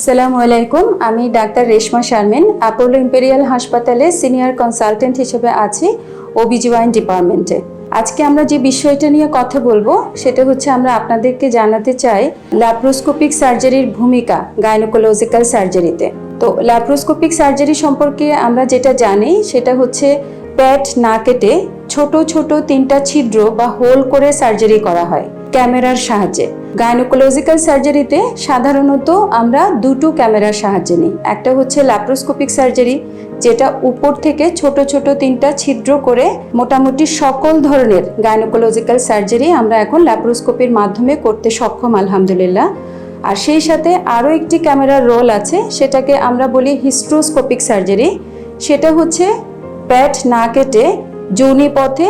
আসসালামু আলাইকুম, আমি doctor Reshma Sharmin Apollo Imperial হাসপাতালে সিনিয়র কনসালটেন্ট হিসেবে আছি ওবিজিওয়াইন ডিপার্টমেন্টে আজকে আমরা যে বিষয়টা নিয়ে কথা বলব, সেটা হচ্ছে আমরা আপনাদেরকে জানাতে চাই ল্যাপ্রোস্কোপিক সার্জারির ভূমিকা গাইনোকোলজিক্যাল সার্জারিতে তো ল্যাপ্রোস্কোপিক সার্জারি সম্পর্কে আমরা যেটা জানি, সেটা হচ্ছে পেট না কেটে ছোট ছোট তিনটা ছিদ্র বা হোল করে সার্জারি করা হয়, ক্যামেরার সাহায্যে। গাইনোকোলজিক্যাল সার্জারিতে সাধারণত আমরা দুটো ক্যামেরার সাহায্যে নিই। একটা হচ্ছে ল্যাপ্রোস্কোপিক সার্জারি, যেটা উপর থেকে ছোট ছোট তিনটা ছিদ্র করে মোটামুটি সকল ধরনের গাইনোকোলজিক্যাল সার্জারি আমরা এখন ল্যাপ্রোস্কোপির মাধ্যমে করতে সক্ষম, আলহামদুলিল্লাহ। আর সেই সাথে আরও একটি ক্যামেরার রোল আছে, সেটাকে আমরা বলি হিস্ট্রোস্কোপিক সার্জারি। সেটা হচ্ছে প্যাট না কেটে যৌনি পথে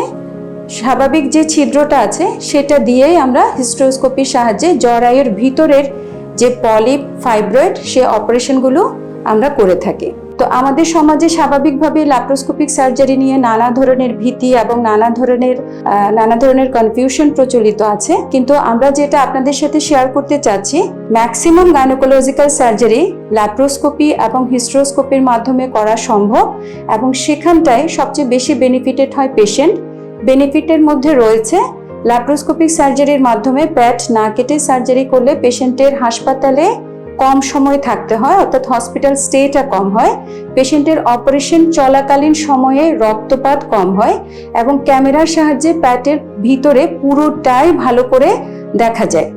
স্বাভাবিক যে ছিদ্রটা আছে, সেটা দিয়েই আমরা হিস্ট্রোস্কোপির সাহায্যে জরায়ুর ভিতরের যে পলিপ ফাইব্রয়েড, সে অপারেশনগুলো আমরা করে থাকি। তো আমাদের সমাজে স্বাভাবিকভাবে ল্যাপ্রোস্কোপিক সার্জারি নিয়ে নানা ধরনের ভীতি এবং নানা ধরনের নানা ধরনের কনফিউশন প্রচলিত আছে। কিন্তু আমরা যেটা আপনাদের সাথে শেয়ার করতে চাচ্ছি ম্যাক্সিমাম গাইনোকোলজিক্যাল সার্জারি ল্যাপ্রোস্কোপি এবং হিস্ট্রোস্কোপির মাধ্যমে করা সম্ভব এবং সেখানটায় সবচেয়ে বেশি বেনিফিটেড হয় পেশেন্ট বেনিফিটের মধ্যে রয়েছে ল্যাপ্রোস্কোপিক সার্জারির মাধ্যমে প্যাট না কেটে সার্জারি করলে পেশেন্টের হাসপাতালে কম সময় থাকতে হয়, অর্থাৎ হসপিটাল স্টেটা কম হয়। পেশেন্টের অপারেশন চলাকালীন সময়ে রক্তপাত কম হয় এবং ক্যামেরার সাহায্যে প্যাটের ভিতরে পুরোটাই ভালো করে দেখা যায়।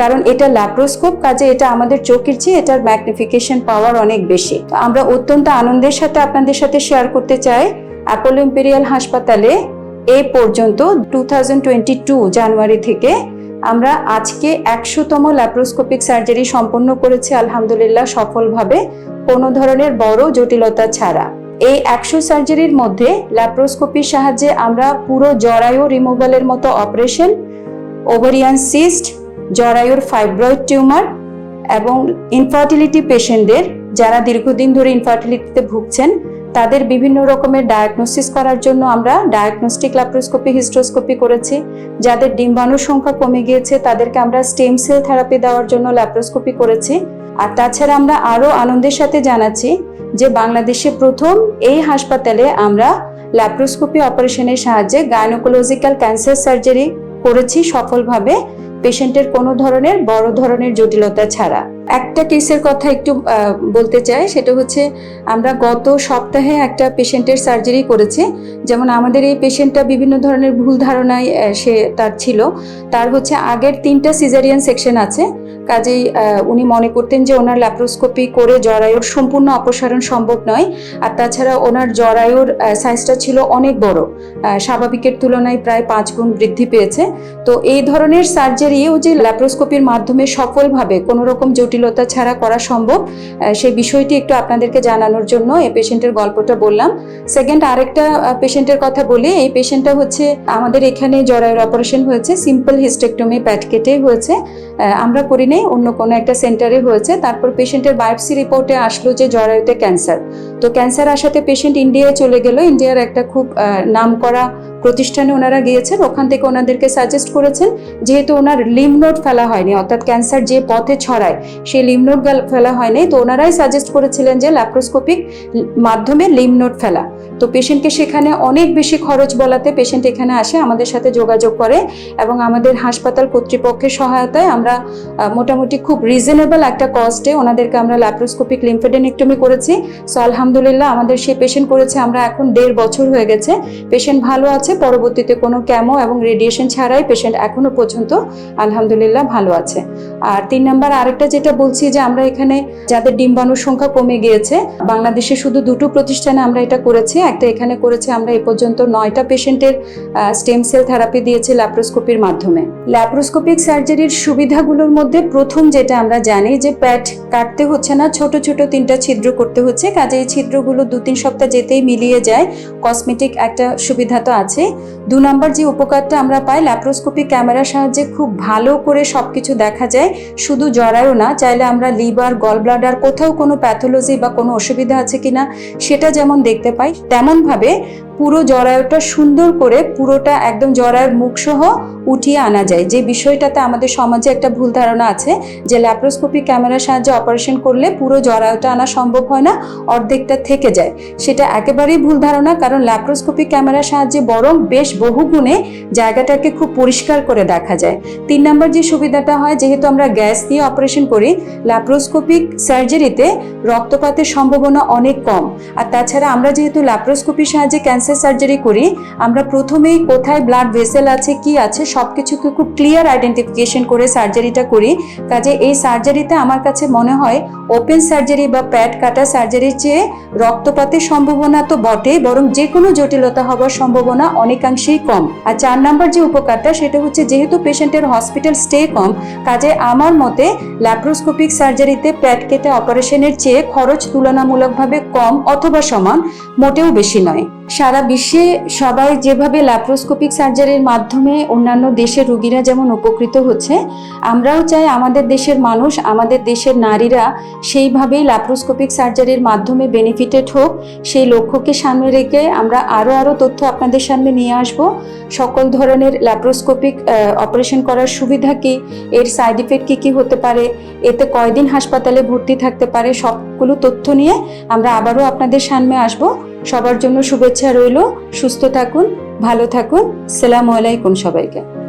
কারণ এটা ল্যাপ্রোস্কোপ কাজে এটা আমাদের চোখের চেয়ে এটার ম্যাগনিফিকেশন পাওয়ার অনেক বেশি। তো আমরা অত্যন্ত আনন্দের সাথে আপনাদের সাথে শেয়ার করতে চাই অ্যাপোলো ইম্পেরিয়াল হাসপাতালে এই পর্যন্ত টু জানুয়ারি থেকে আমরা আজকে একশোতম ল্যাপ্রোস্কোপিক সার্জারি সম্পন্ন করেছি, আলহামদুলিল্লাহ সফলভাবে। কোনো ধরনের বড় জটিলতা ছাড়া। এই একশো সার্জারির মধ্যে ল্যাপ্রোস্কোপির সাহায্যে আমরা পুরো জরায়ু রিমুভালের মতো অপারেশন ওভারিয়ান সিস্ট জরায়ুর ফাইব্রয়েড টিউমার এবং ইনফার্টিলিটি পেশেন্টদের যারা দীর্ঘদিন ধরে ইনফার্টিলিটিতে ভুগছেন তাদের বিভিন্ন রকমের ডায়াগনোসিস করার জন্য আমরা ডায়াগনস্টিক ল্যাপ্রোস্কোপি হিস্ট্রোস্কোপি করেছি। যাদের ডিম্বাণুর সংখ্যা কমে গিয়েছে, তাদেরকে আমরা স্টেম সেল থেরাপি দেওয়ার জন্য ল্যাপ্রোস্কোপি করেছি। আর তাছাড়া আমরা আরও আনন্দের সাথে জানাচ্ছি যে বাংলাদেশে প্রথম এই হাসপাতালে আমরা ল্যাপ্রোস্কোপি অপারেশনের সাহায্যে গাইনোকোলজিক্যাল ক্যান্সার সার্জারি করেছি সফলভাবে। পেশেন্টের কোনো ধরনের বড় ধরনের জটিলতা ছাড়া। একটা কেসের কথা একটু বলতে চাই, সেটা হচ্ছে আমরা গত সপ্তাহে একটা পেশেন্টের সার্জারি করেছি। যেমন আমাদের এই পেশেন্টটা বিভিন্ন ধরনের ভুল ধারণায় সে তার ছিল। তার হচ্ছে আগের তিনটা সিজারিয়ান সেকশন আছে। কাজেই উনি মনে করতেন যে ওনার ল্যাপ্রোস্কোপি করে জরায়ুর সম্পূর্ণ অপসারণ সম্ভব নয়। আর তাছাড়া ওনার জরায়ুর সাইজটা ছিল অনেক বড়। স্বাভাবিকের তুলনায় প্রায় পাঁচ গুণ বৃদ্ধি পেয়েছে। তো এই ধরনের সার্জারিও যে ল্যাপ্রোস্কোপির মাধ্যমে সফলভাবে কোনো রকম জটিলতা ছাড়া করা সম্ভব সেই বিষয়টি একটু আপনাদেরকে জানানোর জন্য এই পেশেন্টের গল্পটা বললাম। সেকেন্ড আরেকটা পেশেন্টের কথা বলি। এই পেশেন্টটা হচ্ছে, আমাদের এখানে জরায়ুর অপারেশন হয়েছে সিম্পল হিস্টেকটমি প্যাট কেটে হয়েছে। আমরা করি নাই অন্য কোনো একটা সেন্টারে হয়েছে। তারপর পেশেন্টের বায়োপসি রিপোর্টে আসলো যে জরায়ুতে ক্যান্সার তো ক্যান্সার আসাতে পেশেন্ট ইন্ডিয়ায় চলে গেল। ইন্ডিয়ার একটা খুব নাম করা প্রতিষ্ঠানে ওনারা গিয়েছেন। ওখান থেকে ওনাদেরকে সাজেস্ট করেছেন যেহেতু ওনার লিম নোট ফেলা হয়নি, অর্থাৎ ক্যান্সার যে পথে ছড়ায় সেই লিম নোট ফেলা হয়নি। তো ওনারাই সাজেস্ট করেছিলেন যে ল্যাপ্রোস্কোপিক মাধ্যমে লিম নোট ফেলা। তো পেশেন্টকে সেখানে অনেক বেশি খরচ বলাতে পেশেন্ট এখানে আসে, আমাদের সাথে যোগাযোগ করে এবং আমাদের হাসপাতাল কর্তৃপক্ষের সহায়তায় আমরা মোটামুটি খুব রিজনেবল একটা কস্টে ওনাদেরকে আমরা ল্যাপ্রোস্কোপিক লিম্ফেডেনেক্টমি করেছি। সো আলহামদুলিল্লাহ আমাদের সেই পেশেন্ট করেছে আমরা এখন দেড় বছর হয়ে গেছে। পেশেন্ট ভালো আছে, পরবর্তীতে কোনো ক্যামো এবং রেডিয়েশন ছাড়াই পেশেন্ট এখনও পর্যন্ত আলহামদুলিল্লাহ ভালো আছে। আর তিন নাম্বার আরেকটা যেটা বলছি যে আমরা এখানে যাদের ডিম্বাণুর সংখ্যা কমে গিয়েছে, বাংলাদেশে শুধু দুটো প্রতিষ্ঠানে আমরা এটা করেছি, একটা এখানে করেছি, আমরা এ পর্যন্ত নয়টা পেশেন্টের স্টেম সেল থেরাপি দিয়েছি ল্যাপ্রোস্কোপির মাধ্যমে। ল্যাপ্রোস্কোপিক সার্জারির সুবিধাগুলোর মধ্যে প্রথম যেটা আমরা জানি যে প্যাট কাটতে হচ্ছে না, ছোট ছোট তিনটা ছিদ্র করতে হচ্ছে। কাজে এই ছিদ্রগুলো দু তিন সপ্তাহ যেতেই মিলিয়ে যায়। কসমেটিক একটা সুবিধা তো আছে। দু নম্বর যে উপকারটা আমরা পাই ল্যাপ্রোস্কোপি ক্যামেরার সাহায্যে খুব ভালো করে সবকিছু দেখা যায়। শুধু জরায়ু না, চাইলে আমরা লিভার গল ব্লাডার কোথাও কোনো প্যাথোলজি বা কোনো অসুবিধা আছে কিনা, সেটা যেমন দেখতে পাই, তেমনভাবে পুরো জরায়ুটা সুন্দর করে পুরোটা একদম জরায়ুর মুখ সহ উঠিয়ে আনা যায়। যে বিষয়টাতে আমাদের সমাজে একটা ভুল ধারণা আছে, যে ল্যাপ্রোস্কোপি ক্যামেরার সাহায্যে অপারেশন করলে পুরো জরায়ুটা আনা সম্ভব হয় না, অর্ধেকটা থেকে যায়। সেটা একেবারেই ভুল ধারণা, কারণ ল্যাপ্রোস্কোপি ক্যামেরার সাহায্যে বরং বেশ বহুগুণে জায়গাটাকে খুব পরিষ্কার করে দেখা যায়। তিন নম্বর যে সুবিধাটা হয়, যেহেতু আমরা গ্যাস দিয়ে অপারেশন করি ল্যাপ্রোস্কোপিক সার্জারিতে রক্তপাতের সম্ভাবনা অনেক কম। আর তাছাড়া আমরা যেহেতু ল্যাপ্রোস্কোপির সাহায্যে ক্যান্সার সার্জারি করি, আমরা প্রথমেই কোথায় ব্লাড ভেসেল আছে, কি আছে সব কিছুকে খুব ক্লিয়ার আইডেন্টিফিকেশন করে সার্জারিটা করি। কাজে এই সার্জারিতে আমার কাছে মনে হয় ওপেন সার্জারি বা প্যাড কাটা সার্জারির চেয়ে রক্তপাতের সম্ভাবনা তো বটেই, বরং যে কোনো জটিলতা হওয়ার সম্ভাবনা অনেকাংশেই কম। আর চার নাম্বার যে উপকারটা, সেটা হচ্ছে যেহেতু পেশেন্টের হসপিটাল স্টে কম, কাজে আমার মতে ল্যাপ্রোস্কোপিক সার্জারিতে প্যাড কেটে অপারেশনের চেয়ে খরচ তুলনামূলকভাবে কম অথবা সমান, মোটেও বেশি নয়। সারা বিশ্বে সবাই যেভাবে ল্যাপ্রোস্কোপিক সার্জারির মাধ্যমে অন্যান্য দেশের রোগীরা যেমন উপকৃত হচ্ছে, আমরাও চাই আমাদের দেশের মানুষ, আমাদের দেশের নারীরা সেইভাবেই ল্যাপ্রোস্কোপিক সার্জারির মাধ্যমে বেনিফিটেড হোক। সেই লক্ষ্যকে সামনে রেখে আমরা আরও আরও তথ্য আপনাদের সামনে নিয়ে আসব। সকল ধরনের ল্যাপ্রোস্কোপিক অপারেশন করার সুবিধা কী? এর সাইড ইফেক্ট কী কী হতে পারে? এতে কয়দিন হাসপাতালে ভর্তি থাকতে পারে? সবগুলো তথ্য নিয়ে আমরা আবারও আপনাদের সামনে আসব। সবার জন্য শুভেচ্ছা রইল। সুস্থ থাকুন ভালো থাকুন। সালামু আলাইকুম সবাইকে।